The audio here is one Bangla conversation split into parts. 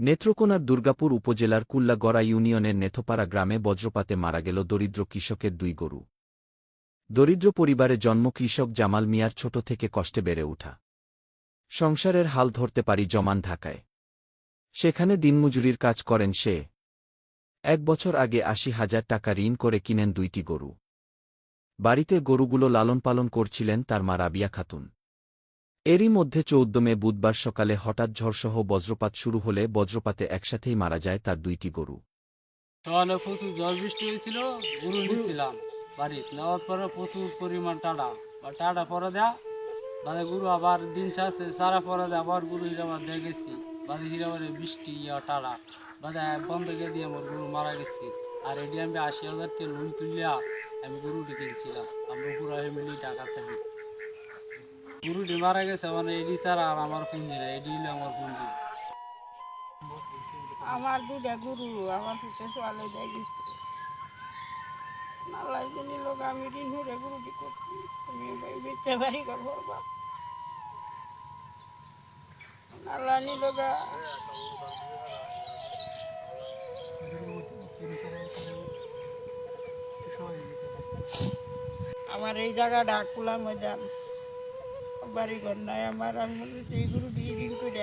নেত্রকোনার দুর্গাপুর উপজেলার কুল্লাগড়া ইউনিয়নের নেথপাড়া গ্রামে বজ্রপাতে মারা গেল দরিদ্র কৃষকের দুই গরু। দরিদ্র পরিবারে জন্ম কৃষক জামাল মিয়ার ছোট থেকে কষ্টে বেড়ে ওঠা। সংসারের হাল ধরতে পারি জমান ঢাকায়। সেখানে দিনমজুরির কাজ করেন সে। এক বছর আগে আশি হাজার টাকা ঋণ করে কিনেন দুইটি গরু। বাড়িতে গরুগুলো লালন পালন করছিলেন তার মা রাবিয়া খাতুন। এরই মধ্যে চৌদ্দ মে বুধবার সকালে হঠাৎ ঝড়সহ বজ্রপাত শুরু হলে বজ্রপাতে একসাথেই মারা যায় তার দুইটি গরু। সকালে প্রচুর বৃষ্টি হয়েছিল, গরু নিচ্ছিলাম বাড়ি নেওয়ার পরে প্রচুর পরিমাণ বা টাটা দেয়া গরু আবার দিন আবার গরু বাদে বৃষ্টি বন্ধ দিয়ে আমার গরু মারা গেছি। আর এটি আমি আশি হাজার আমি গরুটি আমরা পুরো ফ্যামিলি টাকা থাকি। গরুটি মারা গেছে মানে এডি ছাড়া আর আমার পুঁজি না এডি হলো আমার পুঁজি আমার দুটা গুরু, আমার পিঠে সোয়ালে দেয় গেছে। নালাই জানি লোক, আমি ঋণ হয়ে গুরুটি করছি আমি বেচতে বাড়ি ভরবা নালা নিলোগা আমার এই জায়গাটা কুলা ময়দান। বাড়ি ঘর নাই, আমার আমি বলছি এই গুরুটি ঋণ করে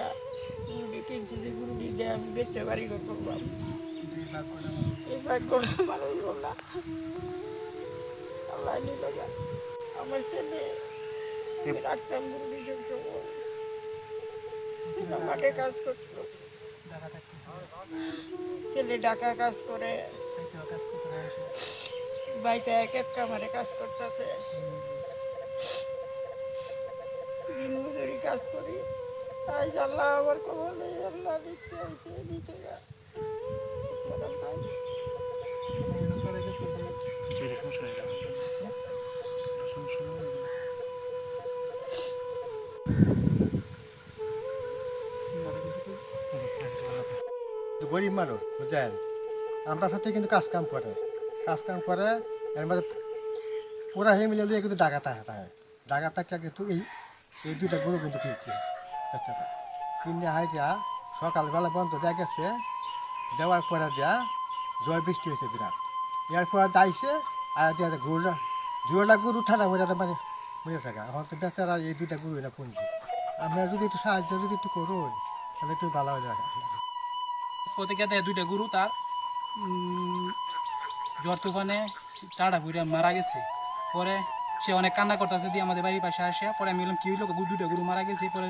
গুরুটি কিনছি যে গুরুটি দিয়ে আমি বেচতে বাড়ি ঘর করবাম এই ভাগ্যটা মানুষ হল না। নিল। আমার ছেলে রাখতাম গুরুটি ছেলে মাঠে কাজ করতো। ছেলে ঢাকা কাজ করে। বাড়িতে এক এক কামারে কাজ করতেছে দিন মজুরি কাজ করি। আজ আল্লাহ আমার কবলে আল্লাহ দিচ্ছে হয়েছে দিচ্ছে গরিব মানুষ, বুঝলেন? আমরা সাথে কিন্তু কাজ কাম করে। কাজ কাম করে, এর মধ্যে পুরা হয়ে মিলে কিন্তু ডাকা থাকে থাকে। ডাকা থাকে কিন্তু এই এই দুটা গরু কিন্তু কিনছে আচ্ছা কিনে হাই যা, সকালবেলা বন্ধ দেয়া গেছে, দেওয়ার পরে দেয়া জয় বৃষ্টি হয়েছে বিরাট। এর পরে দাইছে, আর দিয়া গরু দুটা গরু ঠান্ডা হয়ে মানে বুঝে থাকে। এখন তো বেচারা এই দুইটা গরু এটা পুঁজি আমরা যদি একটু সাহায্য যদি একটু করুন, তাহলে একটু ভালো হয়ে যাবে। প্রত্যেকে দুইটা গরু তার। জ্বর তুফানে টাড়া ঘুরে মারা গেছে, পরে সে অনেক কান্না করতেছে, দিয়ে আমাদের বাড়ির পাশে আসে। পরে আমি বললাম, কি হইল দুইটা গরু মারা গেছে। পরে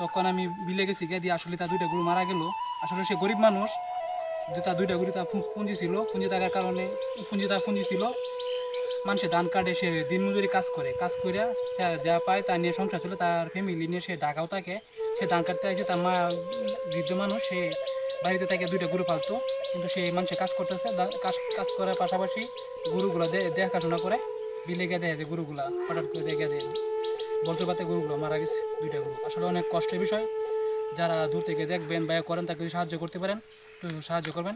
তখন আমি বিলে গেছি গিয়ে দিয়ে আসলে তার দুইটা গরু মারা গেল। আসলে সে গরিব মানুষ তার দুইটা গরু তার পুঁজি ছিল। পুঁজি থাকার কারণে পুঁজি তার পুঁজি ছিল। মানুষে ধান কাটে, সে দিনমজুরি কাজ করে। কাজ করে যা পায় তা নিয়ে সংসার ছিল তার ফ্যামিলি নিয়ে সে ঢাকাও থাকে। সে ধান কাটতে আসে, তার মা বৃদ্ধ মানুষ, সে বাড়িতে থেকে দুইটা গরু পালতো। কিন্তু সে মানুষে কাজ করতেছে। কাজ কাজ করার পাশাপাশি গরুগুলো দেখাশোনা করে। বিলে গে দেয় যে গরুগুলা, হঠাৎ করে দেখে দেয় বলতে পারতে গরুগুলো মারা গেছে, দুইটা গরু। আসলে অনেক কষ্টের বিষয়। যারা দূর থেকে দেখবেন বা করেন, তাকে সাহায্য করতে পারেন সাহায্য করবেন।